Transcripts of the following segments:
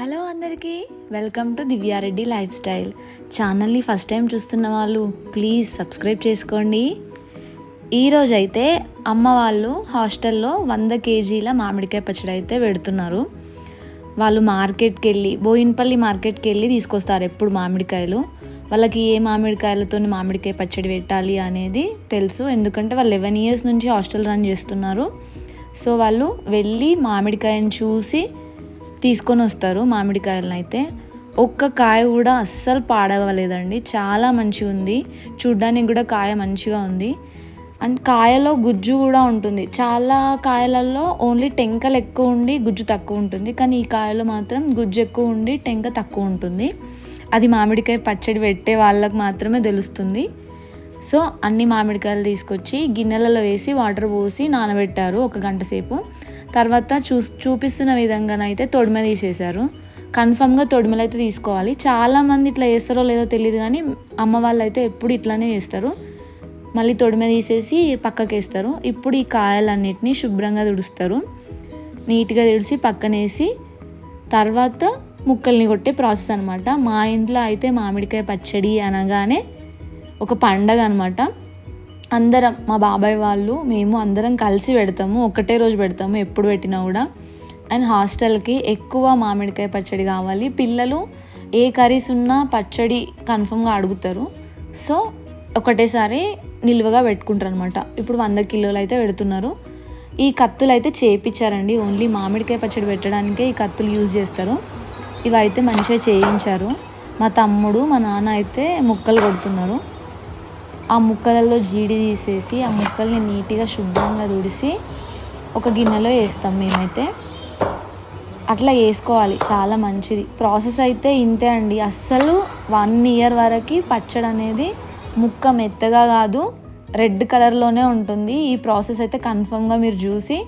Hello అందరికీ welcome to Divya Reddy life style. ఛానల్ని first time చూస్తున్న వాళ్ళు ప్లీజ్ సబ్స్క్రైబ్ చేసుకోండి. ఈరోజు అయితే అమ్మ వాళ్ళు హాస్టల్లో వంద కేజీల మామిడికాయ పచ్చడి అయితే పెడుతున్నారు. వాళ్ళు మార్కెట్కి వెళ్ళి బోయిన్పల్లి మార్కెట్కి వెళ్ళి తీసుకొస్తారు ఎప్పుడు మామిడికాయలు. వాళ్ళకి ఏ మామిడికాయలతో మామిడికాయ పచ్చడి పెట్టాలి అనేది తెలుసు. ఎందుకంటే వాళ్ళు లెవెన్ ఇయర్స్ నుంచి హాస్టల్ రన్ చేస్తున్నారు. సో వాళ్ళు వెళ్ళి మామిడికాయని చూసి తీసుకొని వస్తారు మామిడికాయలను అయితే. ఒక్క కాయ కూడా అస్సలు పాడవలేదండి. చాలా మంచిగా ఉంది. చూడ్డానికి కూడా కాయ మంచిగా ఉంది. అండ్ కాయలో గుజ్జు కూడా ఉంటుంది. చాలా కాయలలో ఓన్లీ టెంకలు ఎక్కువ ఉండి గుజ్జు తక్కువ ఉంటుంది. కానీ ఈ కాయలో మాత్రం గుజ్జు ఎక్కువ ఉండి టెంక తక్కువ ఉంటుంది. అది మామిడికాయ పచ్చడి పెట్టే వాళ్ళకు మాత్రమే తెలుస్తుంది. సో అన్ని మామిడికాయలు తీసుకొచ్చి గిన్నెలలో వేసి వాటర్ పోసి నానబెట్టారు ఒక గంట సేపు. తర్వాత చూ చూపిస్తున్న విధంగానైతే తొడిమ తీసేశారు. కన్ఫామ్గా తొడిమలు అయితే తీసుకోవాలి. చాలామంది ఇట్లా చేస్తారో లేదో తెలియదు కానీ అమ్మ వాళ్ళు అయితే ఎప్పుడు ఇట్లానే చేస్తారు. మళ్ళీ తొడిమ తీసేసి పక్కకి వేస్తారు ఇప్పుడు ఈ కాయలన్నిటిని శుభ్రంగా తుడుస్తారు. నీట్గా తుడిచి పక్కనేసి తర్వాత ముక్కల్ని కొట్టే ప్రాసెస్ అనమాట మా ఇంట్లో అయితే మామిడికాయ పచ్చడి అనగానే ఒక పండగ అనమాట అందరం మా బాబాయ్ వాళ్ళు మేము అందరం కలిసి పెడతాము ఒకటే రోజు పెడతాము ఎప్పుడు పెట్టినా కూడా. అండ్ హాస్టల్కి ఎక్కువ మామిడికాయ పచ్చడి కావాలి. పిల్లలు ఏ కర్రీస్ ఉన్నా పచ్చడి కన్ఫర్మ్గా అడుగుతారు. సో ఒకటేసారి నిల్వగా పెట్టుకుంటారు అనమాట ఇప్పుడు వంద కిలోలు అయితే పెడుతున్నారు. ఈ కత్తులు అయితే చేయించారండి ఓన్లీ మామిడికాయ పచ్చడి పెట్టడానికే ఈ కత్తులు యూజ్ చేస్తారు. ఇవైతే మంచిగా చేయించారు. మా తమ్ముడు మా నాన్న అయితే ముక్కలు కొడుతున్నారు. ఆ ముక్కలలో జీడి తీసేసి ఆ ముక్కల్ని నీట్గా శుభ్రంగా తుడిసి ఒక గిన్నెలో వేస్తాం మేమైతే. అట్లా వేసుకోవాలి చాలా మంచిది. ప్రాసెస్ అయితే ఇంతే అండి. అస్సలు వన్ ఇయర్ వరకు పచ్చడి అనేది ముక్క మెత్తగా కాదు రెడ్ కలర్లోనే ఉంటుంది. ఈ ప్రాసెస్ అయితే కన్ఫర్మ్గా మీరు చూసి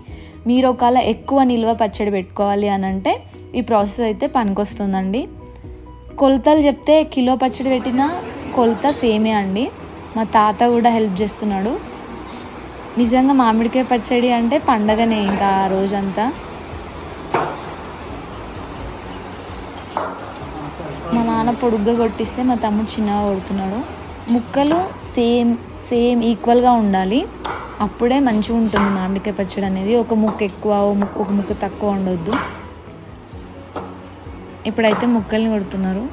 మీరు ఒకవేళ ఎక్కువ నిల్వ పచ్చడి పెట్టుకోవాలి అని అంటే ఈ ప్రాసెస్ అయితే పనికొస్తుందండి. కొలతలు చెప్తే కిలో పచ్చడి పెట్టిన కొలత సేమే అండి. మా తాత కూడా హెల్ప్ చేస్తున్నాడు. నిజంగా మామిడికాయ పచ్చడి అంటే పండగనే ఇంకా ఆ రోజంతా. మా నాన్న పొడుగ్గా కొట్టిస్తే మా తమ్ముడు చిన్నగా కొడుతున్నాడు. ముక్కలు సేమ్ సేమ్ ఈక్వల్గా ఉండాలి. అప్పుడే మంచిగా ఉంటుంది మామిడికాయ పచ్చడి అనేది. ఒక ముక్క ఎక్కువ ఒక ముక్క తక్కువ ఉండొద్దు. ఇప్పుడైతే ముక్కల్ని కొడుతున్నారు.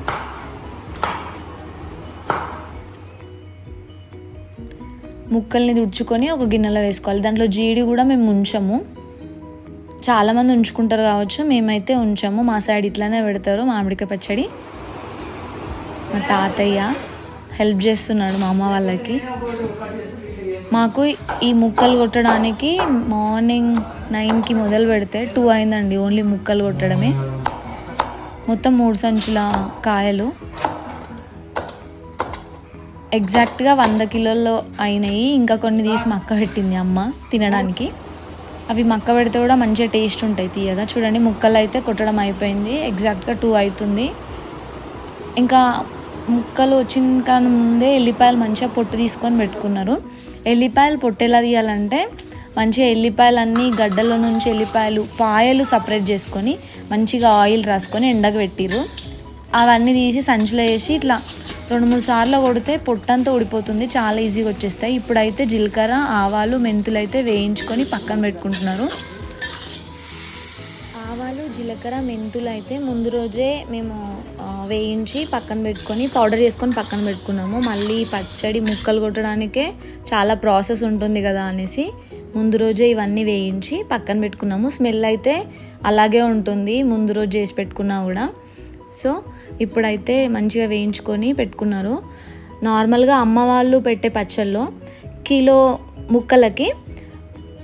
ముక్కల్ని తుడుచుకొని ఒక గిన్నెలో వేసుకోవాలి. దాంట్లో జీడి కూడా మేము ఉంచము. చాలామంది ఉంచుకుంటారు కావచ్చు మేమైతే ఉంచాము. మా సైడ్ ఇట్లానే పెడతారు మామిడికాయ పచ్చడి. మా తాతయ్య హెల్ప్ చేస్తున్నాడు మా అమ్మ వాళ్ళకి. మాకు ఈ ముక్కలు కొట్టడానికి మార్నింగ్ నైన్కి మొదలు పెడితే టూ అయిందండి ఓన్లీ ముక్కలు కొట్టడమే. మొత్తం మూడు సంచుల కాయలు. ఎగ్జాక్ట్గా వంద కిలోల్లో అయినాయి. ఇంకా కొన్ని తీసి మక్క పెట్టింది అమ్మ తినడానికి. అవి మక్క పెడితే కూడా మంచిగా టేస్ట్ ఉంటాయి తీయగా. చూడండి ముక్కలు అయితే కొట్టడం అయిపోయింది. ఎగ్జాక్ట్గా టూ అవుతుంది ఇంకా ముక్కలు వచ్చిన కానీ ముందే ఎల్లిపాయలు మంచిగా పొట్టు తీసుకొని పెట్టుకున్నారు. ఎల్లిపాయలు పొట్టు ఎలా తీయాలంటే మంచిగా ఎల్లిపాయలు అన్నీ గడ్డల నుంచి ఎల్లిపాయలు పాయలు సపరేట్ చేసుకొని మంచిగా ఆయిల్ రాసుకొని ఎండకు పెట్టిరు అవన్నీ తీసి సంచిలో వేసి ఇట్లా రెండు మూడు సార్లు కొడితే పొట్టంతా ఊడిపోతుంది చాలా ఈజీగా వచ్చేస్తాయి. ఇప్పుడైతే జీలకర్ర ఆవాలు మెంతులు అయితే వేయించుకొని పక్కన పెట్టుకుంటున్నారు. ఆవాలు జీలకర్ర మెంతులు అయితే ముందు రోజే మేము వేయించి పక్కన పెట్టుకొని పౌడర్ చేసుకొని పక్కన పెట్టుకున్నాము. మళ్ళీ పచ్చడి ముక్కలు కొట్టడానికే చాలా ప్రాసెస్ ఉంటుంది కదా అనేసి ముందు రోజే ఇవన్నీ వేయించి పక్కన పెట్టుకున్నాము. స్మెల్ అయితే అలాగే ఉంటుంది ముందు రోజు చేసి పెట్టుకున్నా కూడా. సో ఇప్పుడైతే మంచిగా వేయించుకొని పెట్టుకున్నారు. నార్మల్గా అమ్మ వాళ్ళు పెట్టే పచ్చళ్ళలో కిలో ముక్కలకి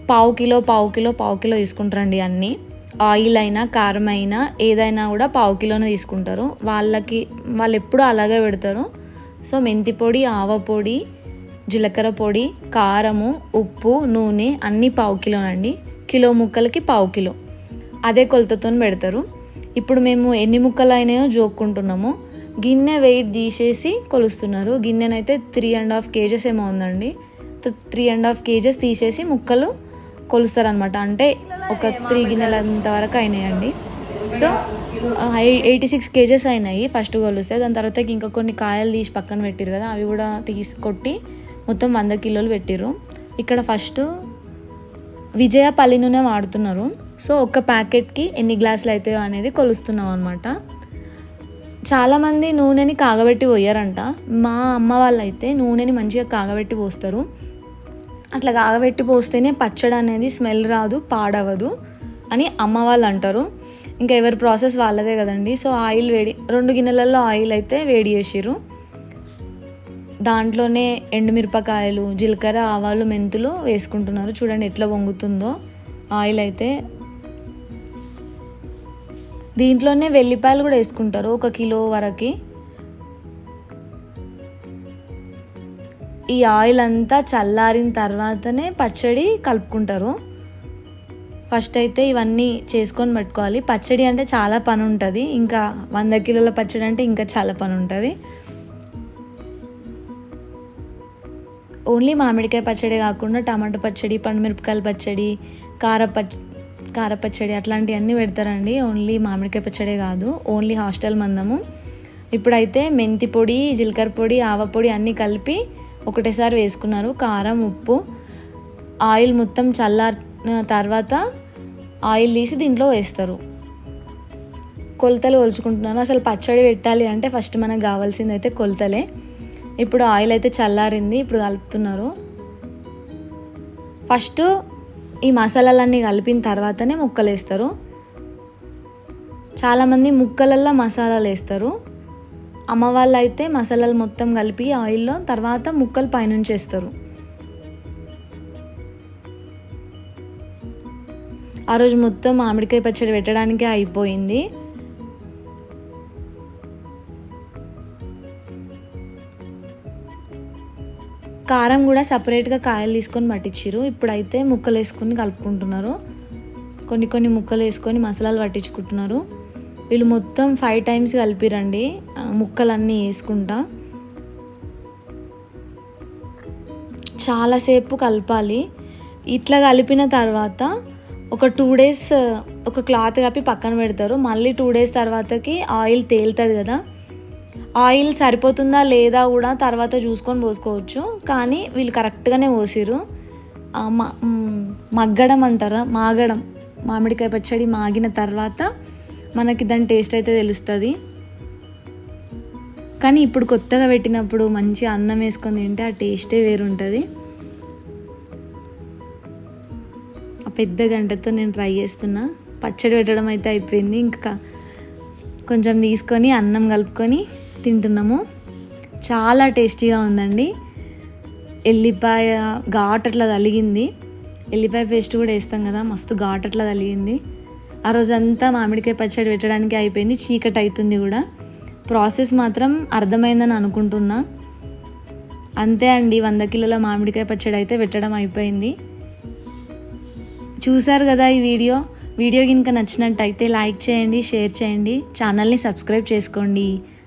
పావు కిలో పావు కిలో పావు కిలో తీసుకుంటారండి అన్నీ. ఆయిల్ అయినా కారం అయినా ఏదైనా కూడా పావు కిలోనే తీసుకుంటారు. వాళ్ళకి వాళ్ళు ఎప్పుడూ అలాగే పెడతారు. సో మెంతి పొడి ఆవ పొడి జీలకర్ర పొడి కారము ఉప్పు నూనె అన్నీ పావు కిలోనండి. కిలో ముక్కలకి పావు కిలో. అదే కొలతతో పెడతారు. ఇప్పుడు మేము ఎన్ని ముక్కలు అయినాయో జోక్కుంటున్నాము. గిన్నె వెయిట్ తీసేసి కొలుస్తున్నారు. గిన్నెనైతే త్రీ అండ్ హాఫ్ కేజెస్ ఏమో ఉందండి. త్రీ అండ్ హాఫ్ కేజెస్ తీసేసి ముక్కలు కొలుస్తారనమాట అంటే ఒక త్రీ గిన్నెలంత వరకు అయినాయండి. సో ఎయిటీ సిక్స్ కేజెస్ అయినాయి ఫస్ట్ కొలుస్తే. దాని తర్వాత ఇంకా కొన్ని కాయలు తీసి పక్కన పెట్టిరు కదా అవి కూడా తీసి కొట్టి మొత్తం వంద కిలోలు పెట్టిరు ఇక్కడ ఫస్ట్ విజయ పల్లి నూనె వాడుతున్నారు. సో ఒక ప్యాకెట్కి ఎన్ని గ్లాసులు అవుతాయో అనేది కొలుస్తున్నాం అనమాట చాలామంది నూనెని కాగబెట్టి పోయారంట. మా అమ్మ వాళ్ళైతే నూనెని మంచిగా కాగబెట్టి పోస్తారు. అట్లా కాగబెట్టి పోస్తేనే పచ్చడి అనేది స్మెల్ రాదు పాడవదు అని అమ్మ వాళ్ళు అంటారు. ఇంకా ఎవరి ప్రాసెస్ వాళ్ళదే కదండి. సో ఆయిల్ వేడి రెండు గిన్నెలలో ఆయిల్ అయితే వేడి చేసిర్రు. దాంట్లోనే ఎండుమిరపకాయలు జీలకర్ర ఆవాలు మెంతులు వేసుకుంటున్నారు. చూడండి ఎట్లా వంగుతుందో ఆయిల్ అయితే దీంట్లోనే వెల్లిపాయలు కూడా వేసుకుంటారు ఒక కిలో వరకు. ఈ ఆయిల్ అంతా చల్లారిన తర్వాతనే పచ్చడి కలుపుకుంటారు. ఫస్ట్ అయితే ఇవన్నీ చేసుకొని పెట్టుకోవాలి. పచ్చడి అంటే చాలా పని ఉంటుంది. ఇంకా వంద కిలోల పచ్చడి అంటే ఇంకా చాలా పని ఉంటుంది. ఓన్లీ మామిడికాయ పచ్చడి కాకుండా టమాటా పచ్చడి పండుమిరపకాయల పచ్చడి కార పచ్చ కార పచ్చడి అట్లాంటివన్నీ పెడతారండి. ఓన్లీ మామిడికాయ పచ్చడే కాదు. ఓన్లీ హాస్టల్ మందము. ఇప్పుడైతే మెంతి పొడి జీలకర్ర పొడి ఆవ పొడి అన్నీ కలిపి ఒకటేసారి వేసుకున్నారు. కారం ఉప్పు ఆయిల్ మొత్తం చల్లారిన తర్వాత ఆయిల్ తీసి దీంట్లో వేస్తారు. కొలతలు కొలుచుకుంటున్నాను అసలు పచ్చడి పెట్టాలి అంటే ఫస్ట్ మనకు కావాల్సింది అయితే కొలతలే. ఇప్పుడు ఆయిల్ అయితే చల్లారింది. ఇప్పుడు కలుపుతున్నారు. ఫస్ట్ ఈ మసాలాలన్నీ కలిపిన తర్వాతనే ముక్కలు వేస్తారు చాలామంది ముక్కలల్లో మసాలాలు వేస్తారు. అమ్మ వాళ్ళు అయితే మసాలాలు మొత్తం కలిపి ఆయిల్లో తర్వాత ముక్కలు పైనుంచి వేస్తారు. ఆ రోజు మొత్తం మామిడికాయ పచ్చడి పెట్టడానికే అయిపోయింది. కారం కూడా సపరేట్గా కాయలు తీసుకొని పట్టించారు ఇప్పుడైతే ముక్కలు వేసుకొని కలుపుకుంటున్నారు. కొన్ని కొన్ని ముక్కలు వేసుకొని మసాలాలు పట్టించుకుంటున్నారు. వీళ్ళు మొత్తం ఫైవ్ టైమ్స్ కలిపిరండి. ముక్కలన్నీ వేసుకుంటా. చాలాసేపు కలపాలి. ఇట్లా కలిపిన తర్వాత ఒక టూ డేస్ ఒక క్లాత్ కప్పి పక్కన పెడతారు. మళ్ళీ టూ డేస్ తర్వాతకి ఆయిల్ తేలుతుంది కదా. ఆయిల్ సరిపోతుందా లేదా కూడా తర్వాత చూసుకొని పోసుకోవచ్చు. కానీ వీళ్ళు కరెక్ట్గానే పోసిరు మగ్గడం అంటారా? మాగడం. మామిడికాయ పచ్చడి మాగిన తర్వాత మనకి దాని టేస్ట్ అయితే తెలుస్తుంది. కానీ ఇప్పుడు కొత్తగా పెట్టినప్పుడు మంచి అన్నం వేసుకొని తింటే ఆ టేస్టే వేరుంటుంది. ఆ పెద్ద గంటతో నేను ట్రై చేస్తున్నా. పచ్చడి పెట్టడం అయితే అయిపోయింది. ఇంకా కొంచెం తీసుకొని అన్నం కలుపుకొని తింటున్నాము. చాలా టేస్టీగా ఉందండి. ఎల్లిపాయ ఘాట్ అట్లా తలిగింది. ఎల్లిపాయ పేస్ట్ కూడా వేస్తాం కదా మస్తు ఘాట్ అట్లా తలిగింది. ఆ రోజంతా మామిడికాయ పచ్చడి పెట్టడానికి అయిపోయింది చీకటి అవుతుంది కూడా. ప్రాసెస్ మాత్రం అర్థమైందని అనుకుంటున్నా. అంతే అండి వంద కిలోల మామిడికాయ పచ్చడి అయితే పెట్టడం అయిపోయింది. చూసారు కదా ఈ వీడియో? వీడియో కనుక నచ్చినట్టయితే లైక్ చేయండి షేర్ చేయండి. ఛానల్ని సబ్స్క్రైబ్ చేసుకోండి.